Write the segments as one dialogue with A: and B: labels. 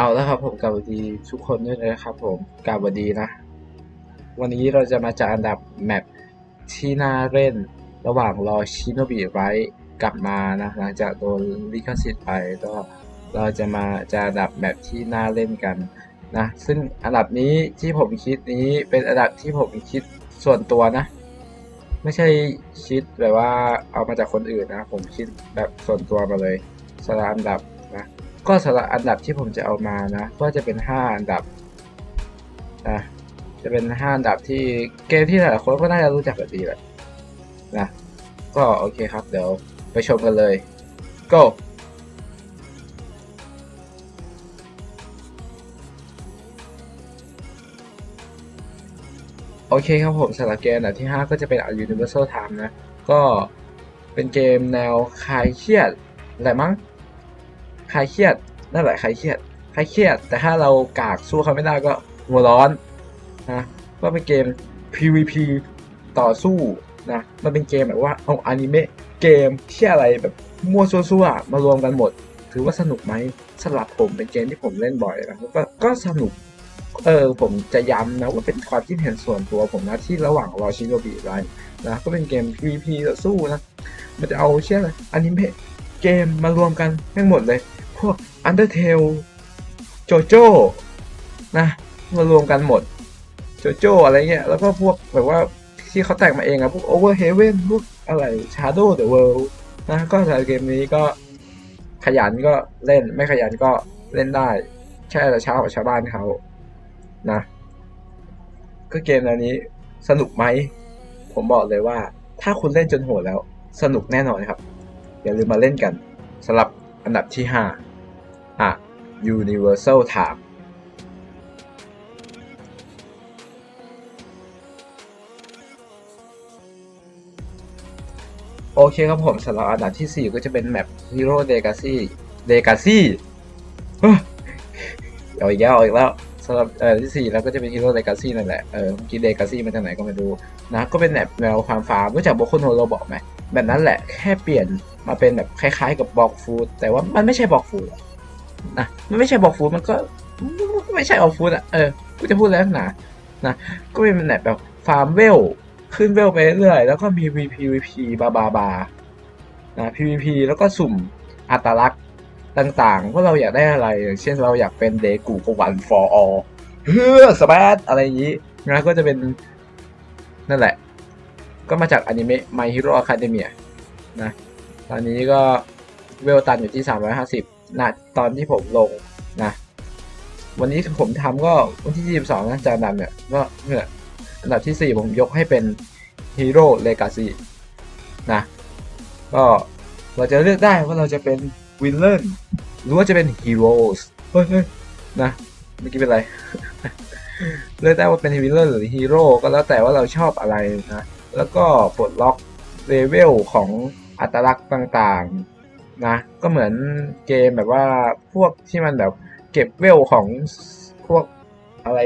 A: เอาแล้วครับผมกลับวัสดีทุกคนด้วยนะครับผมกลับวัสดีนะ วันนี้เราจะมาจัดอันดับแมปที่น่าเล่นระหว่างรอชิโนบิไรกลับมานะหลังจากโดนลิขสิทธิ์ไปก็เราจะมาจัดอันดับแมปที่น่าเล่นกันนะซึ่งอันดับนี้ที่ผมคิดนี้เป็นอันดับที่ผมคิดส่วนตัวนะ ไม่ใช่คิดแบบว่าเอามาจากคนอื่นนะ ผมคิดแบบส่วนตัวมาเลยสำหรับอันดับ ก็สำหรับอันดับที่ผมจะเอามานะ ก็จะเป็น 5 อันดับนะจะเป็น 5 อันดับที่เกมที่หลายๆคนก็น่าจะรู้จักกันดีแหละนะก็โอเคครับ เดี๋ยวไปชมกันเลย go โอเคครับผมสำหรับเกมอันดับที่ 5 ก็จะเป็น Universal Time นะ ก็เป็นเกมแนวคลายเครียดอะไรมั้ง คลายเครียดนั่นแหละคลายเครียดคลายเครียด แต่ถ้าเรากากสู้เขาไม่ได้ก็หัวร้อนนะก็เป็นเกม PVP ต่อสู้นะมันเป็นเกมแบบว่าเอาอนิเมะเกมที่อะไรแบบมั่วซั่วๆมารวมกันหมด ถือว่าสนุกไหมสำหรับผมเป็นเกมที่ผมเล่นบ่อยนะแล้วก็ก็สนุกเออผมจะย้ำนะว่าเป็นความคิดเห็นส่วนตัวผมนะที่ระหว่างรอชิโนบิไรนะก็เป็นเกม PVP ต่อสู้นะมันจะเอาเชื่ออะไรอนิเมะเกมมารวมกันทั้งหมดเลย พวก Undertale โจโจ้นะมารวมกันหมด โจโจ้อะไรเงี้ย แล้วก็พวกแบบว่าที่เขาแต่งมาเองอะพวก Over Heaven พวกอะไร Shadow the World นะก็สำหรับเกมนี้ก็ขยันก็เล่นไม่ขยันก็เล่นได้แค่แต่เช้ากับชาวบ้านเขานะ ก็เกมแนวนี้สนุกไหม ผมบอกเลยว่า ถ้าคุณเล่นจนโหดแล้ว สนุกแน่นอนครับ อย่าลืมมาเล่นกันสำหรับอันดับที่ 5 อะ Universal Time โอเคครับผมสำหรับอันดับที่ 4 ก็จะเป็นแมป Hero Legacy Legacy เอาอีกแล้วเอาอีกแล้วสำหรับเอ่อที่4แล้วก็จะเป็น Hero Legacy นั่นแหละ เออเมื่อกี้ Legacy มาจากไหนก็ไม่รู้นะ ก็เป็นแมปแนวฟามฟาร์มรู้จักบล็อกคนโฮโลบอกไหมแบบนั้นแหละแค่เปลี่ยนมาเป็นแบบคล้ายๆกับบล็อกฟูดแต่ว่ามันไม่ใช่บล็อกฟูด นะมันไม่ใช่บอกฟูดมันก็ไม่ใช่บล็อกฟูดอะเออกูจะพูดแล้วนะนะก็เป็นแบบแบบฟาร์มเวลขึ้นเวลไปเรื่อยแล้วก็มี VPVP บาบาบานะ PVP แล้วก็สุ่มอัตลักษณ์ต่างๆ ว่าเราอยากได้อะไรอย่างเช่นเราอยากเป็นเดกูกวัน for all เฮ้อสเปซอะไรอย่างนี้นะก็จะเป็นนั่นแหละ ก็มาจากอนิเมะ My Hero Academia นะ ตอนนี้ก็เวลตันอยู่ที่ 350 นะตอนที่ผมลงนะ วันนี้ผมทำก็วันที่ 22 นะจานดำเนี่ยก็เนี่ยอันดับที่ 4 ผมยกให้เป็น Hero Legacy นะก็เราจะเลือกได้ว่าเราจะเป็นวินเลนหรือว่าจะเป็น Heroes เฮ้ยนะเมื่อกี้เป็นไร เลือกได้ว่าเป็นวินเลนหรือฮีโร่ก็แล้วแต่ว่าเราชอบอะไรนะ แล้วก็ปลดล็อกเลเวลของอัตลักษณ์ต่าง นะก็เหมือนเกมแบบว่าพวกที่มันแบบเก็บเวลของพวกอะไร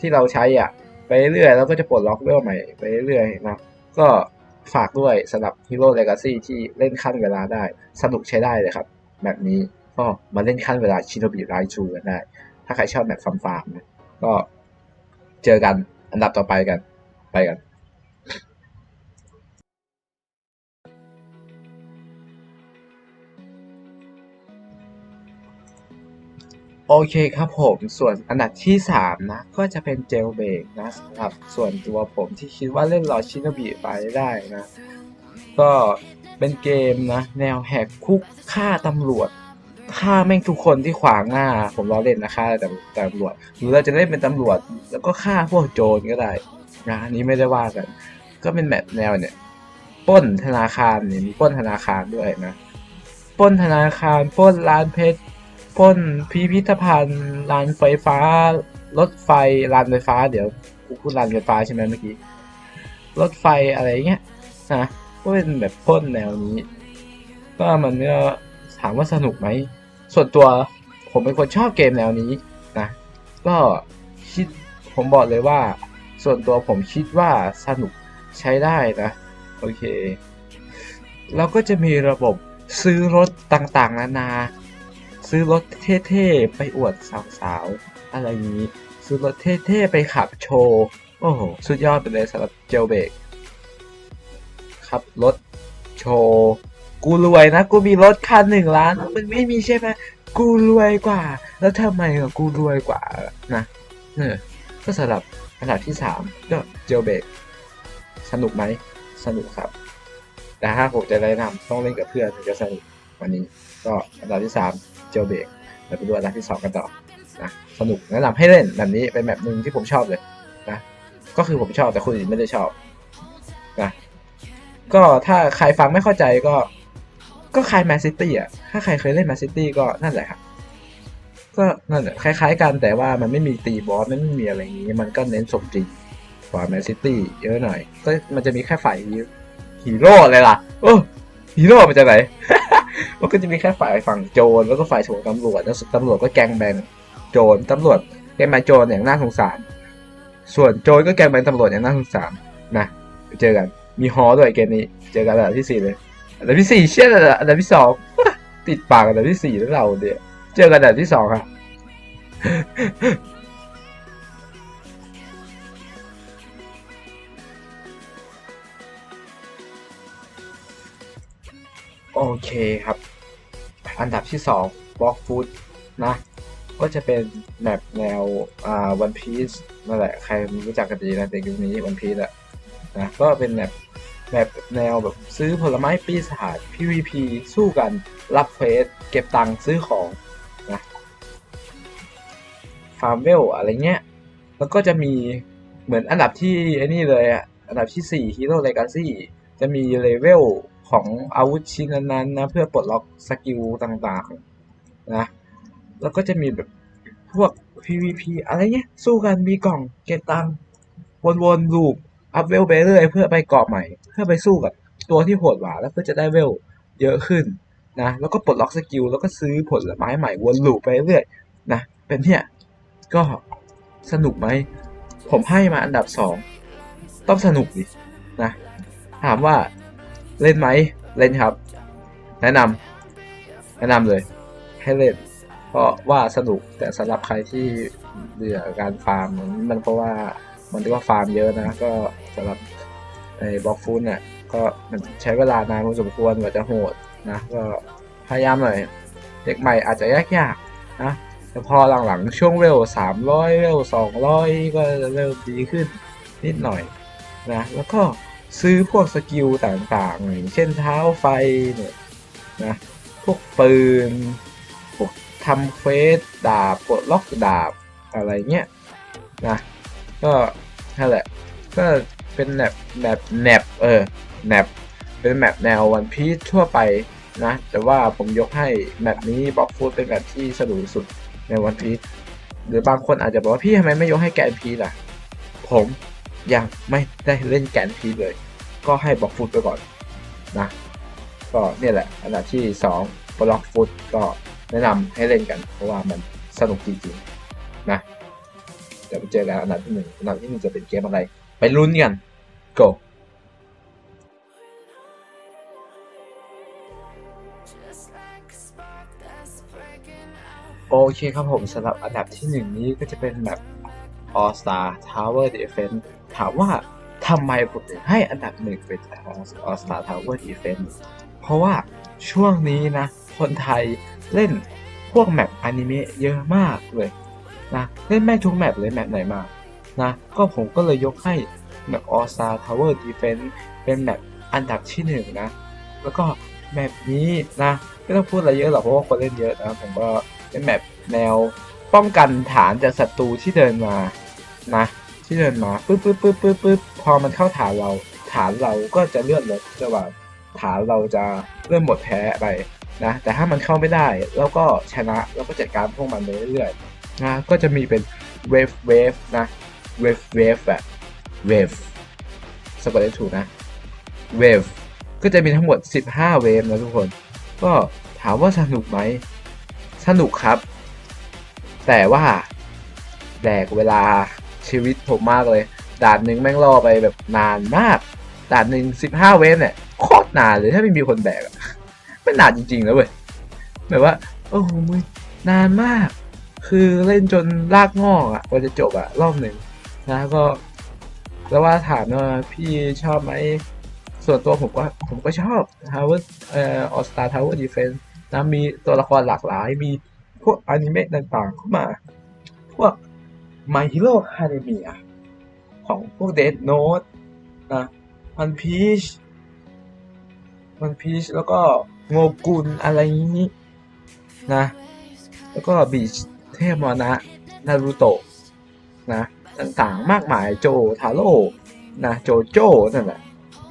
A: ที่เราใช้อะ ไปเรื่อยแล้วก็จะปลดล็อกเวลใหม่ไปเรื่อยนะก็ฝากด้วยสำหรับ Hero Legacy ที่เล่นขั้นเวลาได้ สนุกใช้ได้เลยครับ แบบนี้ก็มาเล่นขั้นเวลาชิน o บิไรจูกันได้ ถ้าใครชอบแบบฟาร์มๆนะก็เจอกันอันดับต่อไปกันไปกัน โอเคครับผมส่วนอันดับที่ 3 นะ ก็จะเป็นเจลเบกนะสำหรับส่วนตัวผมที่คิดว่าเล่นรอชินบิไปได้นะ ก็เป็นเกมนะ แนวแหกคุกฆ่าตำรวจฆ่าแม่งทุกคนที่ขวางหน้า ผมล้อเล่นนะฆ่าแต่ตำรวจ หรือเราจะเล่นเป็นตำรวจ แล้วก็ฆ่าพวกโจรก็ได้นะอันนี้ไม่ได้ว่ากัน ก็เป็นแบบแนวเนี่ยปล้นธนาคารเนี่ยมีปล้นธนาคารด้วยนะปล้นธนาคารปล้นร้านเพชร ปล้นพิพิธภัณฑ์รานไฟฟ้า รถไฟรานไฟฟ้า เดี๋ยวกูพูดรานไฟฟ้าใช่ไหมเมื่อกี้ รถไฟอะไรเงี้ยนะก็เป็นแบบปล้นแนวนี้ ก็มันก็ถามว่าสนุกไหม ส่วนตัวผมเป็นคนชอบเกมแนวนี้นะ ก็คิดผมบอกเลยว่า ส่วนตัวผมคิดว่าสนุกใช้ได้นะ โอเค แล้วก็จะมีระบบซื้อรถต่างๆ นานา ซื้อรถเท่ๆ ไปอวดสาวๆ อะไรนี้ ซื้อรถเท่ๆ ไปขับโชว์ โอ้โห สุดยอดไปเลยสำหรับเจลเบกขับรถโชว์ กูรวยนะ กูมีรถคันหนึ่งล้าน มึงไม่มีใช่ไหมกูรวยกว่า แล้วทำไมกูรวยกว่านะเออก็สำหรับอันดับที่สามก็เจลเบกสนุกไหม สนุกครับ แต่ถ้าผมจะแนะนำต้องเล่นกับเพื่อนถึงจะสนุกวันนี้ ก็อันดับที่สามเจลเบกเราไปดูอันดับที่สองกันต่อนะสนุกแนะนำให้เล่นแบบนี้เป็นแบบหนึ่งที่ผมชอบเลยนะก็คือผมชอบแต่คนอื่นไม่ได้ชอบนะก็ถ้าใครฟังไม่เข้าใจก็ก็คล้ายแมนซิตี้อะ ถ้าใครเคยเล่นแมนซิตี้ก็นั่นแหละครับ ก็นั่นแหละคล้ายๆกันแต่ว่ามันไม่มีตีบอสมันไม่มีอะไรอย่างนี้ มันก็เน้นสมจริงกว่าแมนซิตี้เยอะหน่อย ก็มันจะมีแค่ฝ่ายฮีโร่อะไรล่ะ โอ้ฮีโร่มาจากไหน มันก็จะมีแค่ฝ่ายฝั่งโจรแล้วก็ฝ่ายถูกตำรวจแล้วตำรวจก็แกงแบงโจรตำรวจแกงแบงโจรอย่างน่าสงสาร ส่วนโจรก็แกงแบงตำรวจอย่างน่าสงสารนะเจอกัน มีฮอด้วยเกมนี้ เจอกันอันดับที่สี่เลยอันดับที่สี่เชี่ยอันดับที่สองติดปากอันดับที่สี่แล้วเราเนี่ยเจอกันอันดับที่สองค่ะโอเคครับ นดับที่สองบล็อกฟูดนะ ก็จะเป็นแมปแนวอ่าวันพีซนั่นแหละ ใครรู้จักกันดีนะเด็กยุคนี้วันพีซอะนะ ก็เป็นแมปแบบแนวแบบซื้อผลไม้ปีศาจ PVP สู้กัน รับเควส เก็บตังค์ซื้อของนะฟาร์มเวลอะไรเงี้ย แล้วก็จะมีเหมือนอันดับที่ไอ้นี่เลยอะอันดับที่ 4 Hero Legacy จะมีเลเวล ของอาวุธชิ้นนั้นๆนะเพื่อปลดล็อกสกิลต่างๆนะแล้วก็จะมีแบบพวก PVP อะไรเงี้ยสู้กันมีกล่องเก็บตังวนๆลูปอัพเวลไปเรื่อยเพื่อไปเกาะใหม่ เพื่อไปสู้กับตัวที่โหดกว่าแล้วเพื่อจะได้เวลเยอะขึ้นนะแล้วก็ปลดล็อกสกิลแล้วก็ซื้อผลไม้ใหม่วนลูปไปเรื่อยนะเป็นเนี่ยก็สนุกไหม ผมให้มาอันดับสองต้องสนุกดินะ ถามว่า เล่นไหมเล่นครับ แนะนำแนะนำเลย ให้เล่น เพราะว่าสนุกแต่สำหรับใครที่เบื่อการฟาร์มมันมันเพราะว่ามันที่ว่าฟาร์มเยอะนะ ก็สำหรับไอ้บล็อกฟูดเนี่ยก็มันใช้เวลานานพอสมควรกว่าจะโหดนะก็พยายามหน่อยเด็กใหม่อาจจะยากๆนะแต่พอหลังๆช่วงเร็วลสามร้อยเวลสองร้อยก็เริ่มดีขึ้นนิดหน่อยนะแล้วก็ ซื้อพวกสกิลต่างๆอย่างเช่นเท้าไฟเนี่ยนะพวกปืน พวกทำเควสดาบกดล็อกดาบอะไรเงี้ยนะก็นั่นแหละก็เป็นแบบแบบแนบเออแนบเป็นแมปแนววันพี e ทั่วไปนะ แต่ว่าผมยกให้แมปนี้บล็อกฟูดเป็นแมปที่สนุกสุดในวันพี e หรือบางคนอาจจะบอกว่าพี่ทำไมไม่ยกให้แกนพีล่ะ ผมยังไม่ได้เล่นแกนพีเลย ก็ให้บล็อกฟูดไปก่อนนะก็เนี่ยแหละอันดับที่2บล็อกฟูดก็แนะนำให้เล่นกัน เพราะว่ามันสนุกจริงๆนะเดี๋ยวไปเจอกันอันดับที่หนึ่งอันดับที่หนึ่งจะเป็นเกมอะไร ไปลุ้นกัน go
B: Just like a spark that's breaking out.
A: โอเคครับผมสำหรับอันดับที่หนึ่งนี้ก็จะเป็นแบบ All Star Tower Defense ถามว่า ทำไมผมถึงให้อันดับหนึ่งเป็น All Star Tower Defense เพราะว่าช่วงนี้นะ คนไทยเล่นพวกแมปอนิเมะเยอะมากเลยนะเล่นแม่ทุกแมปเลยแมปไหนมานะก็ผมก็เลยยกให้แมป All Star Tower Defense เป็นแมปอันดับที่หนึ่งนะ แล้วก็แมปนี้นะไม่ต้องพูดอะไรเยอะหรอกเพราะว่าคนเล่นเยอะนะผมก็เป็นแมปแนวป้องกันฐานจากศัตรูที่เดินมานะ ที่เดินมาปึ๊บปึ๊บปึ๊บปึ๊บปึ๊บพอมันเข้าฐานเรา ฐานเราก็จะเลื่อนลดจะว่าฐานเราจะเริ่มหมดแพ้ไปนะแต่ถ้ามันเข้าไม่ได้แล้วก็ชนะแล้วก็จัดการพวกมันไปเรื่อยๆนะก็จะมีเป็นเวฟเวฟนะเวฟเวฟแบบเวฟสะกดได้ถูกนะเวฟก็จะมีทั้งหมด 15 เวฟนะทุกคน ก็ถามว่าสนุกไหมสนุกครับ แต่ว่าแดกเวลา ชีวิตผมมากเลย ด่านหนึ่งแม่งล่อไปแบบนานมาก ด่านหนึ่ง15เวฟเนี่ยโคตรนานเลยถ้าไม่มีคนแบกไม่นานจริงๆแล้วเว้ยแบบว่า โอ้โหมึงนานมาก คือเล่นจนลากงอกอะกว่าจะจบอะรอบหนึ่งนะก็ แล้วว่าถามว่าพี่ชอบไหมส่วนตัวผมก็ผมก็ชอบ Tower เอ่อ All Star Tower Defense นะมีตัวละครหลากหลายมีพวกอนิเมะต่างๆเข้ามา พวก My Hero Academia ของพวก Death Note นะ One Piece One Piece แล้วก็โงกุลอะไรนี้นะ แล้วก็บีชเทพมรณะนารูโตะนะต่างๆมากมายโจทาโร่นะโจโจ้นั่นแหละ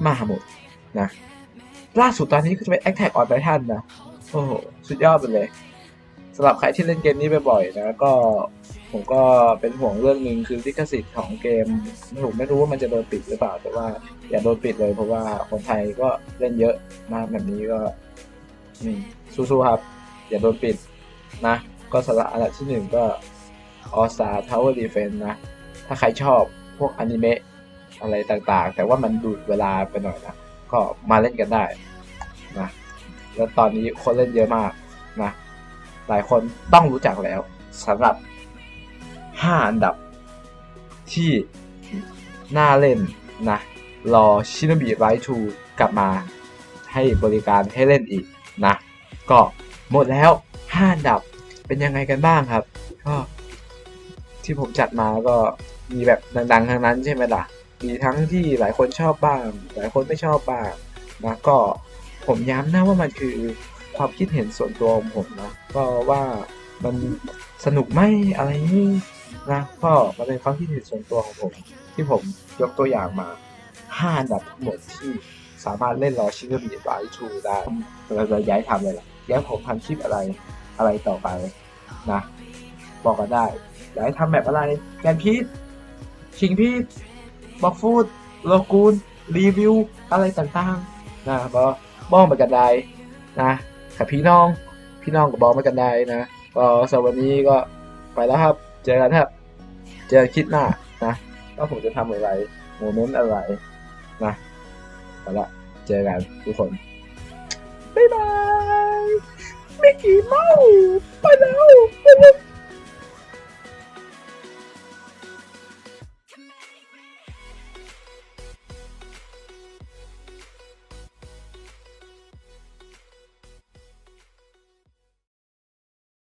A: มาหมดนะล่าสุดตอนนี้ก็จะเป็น Attack on Titan นะ โอ้โห สุดยอดไปเลยสำหรับใครที่เล่นเกมนี้บ่อยๆนะ ก็ ผมก็เป็นห่วงเรื่องหนึ่งคือลิขสิทธิ์ของเกมผมไม่รู้ว่ามันจะโดนปิดหรือเปล่า แต่ว่าอย่าโดนปิดเลย เพราะว่าคนไทยก็เล่นเยอะมากแบบนี้ก็อืมสู้ๆครับ อย่าโดนปิดนะ ก็สำหรับอันดับที่หนึ่งก็ All Star Tower Defense นะ ถ้าใครชอบพวกอนิเมะอะไรต่างๆ แต่ว่ามันดูดเวลาไปหน่อยนะ ก็มาเล่นกันได้นะแล้วตอนนี้คนเล่นเยอะมากนะ หลายคนต้องรู้จักแล้วสำหรับ 5 อันดับ ที่น่าเล่นนะ รอชินบีไรทูกลับมาให้บริการให้เล่นอีกนะ ก็หมดแล้ว 5 อันดับเป็นยังไงกันบ้างครับ ก็ที่ผมจัดมาก็มีแบบดังๆ ทั้งนั้นใช่ไหมล่ะ มีทั้งที่หลายคนชอบบ้าง หลายคนไม่ชอบบ้างนะก็ผมย้ำนะว่ามันคือความคิดเห็นส่วนตัวของผมนะ ก็ว่ามันสนุกไหมอะไรนี่ นะก็มันเป็นความคิดเห็นส่วนตัวของผม ที่ผมยกตัวอย่างมา 5 อันดับทั้งหมดที่สามารถเล่นรอชิคบีไบทูได้เราจะย้ายทำเลยล่ะย้ายผมทำคลิปอะไรอะไรต่อไปนะ บอกกันได้อยากให้ทำแบบอะไรแกนพีทชิงพีทบอกฟูดโลกูนรีวิวอะไรต่างๆนะบอบ้องมากันได้นะกับพี่น้องพี่น้องกับบอกมากันได้นะก็สำหรับวันนี้ก็ไปแล้วครับ เจอกันครับ เจอกันคลิดหน้านะว่าผมจะทำอะไรโมเมนต์อะไรนะไปละเจอกันทุกคน บ๊ายบายมิกกี้เมาส์ไปแล้ว